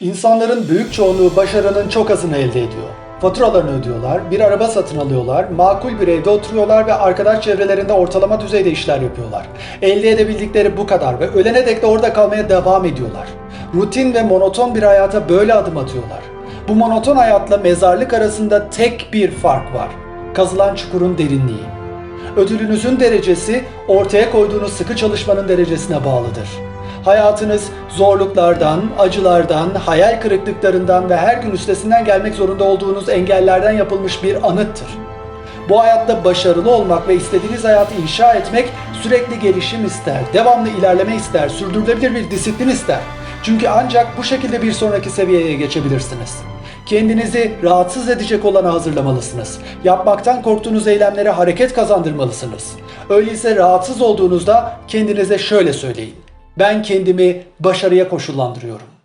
İnsanların büyük çoğunluğu başarının çok azını elde ediyor. Faturalarını ödüyorlar, bir araba satın alıyorlar, makul bir evde oturuyorlar ve arkadaş çevrelerinde ortalama düzeyde işler yapıyorlar. Elde edebildikleri bu kadar ve ölene dek de orada kalmaya devam ediyorlar. Rutin ve monoton bir hayata böyle adım atıyorlar. Bu monoton hayatla mezarlık arasında tek bir fark var. Kazılan çukurun derinliği. Ödülünüzün derecesi ortaya koyduğunuz sıkı çalışmanın derecesine bağlıdır. Hayatınız zorluklardan, acılardan, hayal kırıklıklarından ve her gün üstesinden gelmek zorunda olduğunuz engellerden yapılmış bir anıttır. Bu hayatta başarılı olmak ve istediğiniz hayatı inşa etmek sürekli gelişim ister, devamlı ilerleme ister, sürdürülebilir bir disiplin ister. Çünkü ancak bu şekilde bir sonraki seviyeye geçebilirsiniz. Kendinizi rahatsız edecek olana hazırlamalısınız. Yapmaktan korktuğunuz eylemlere hareket kazandırmalısınız. Öyleyse rahatsız olduğunuzda kendinize şöyle söyleyin. Ben kendimi başarıya koşullandırıyorum.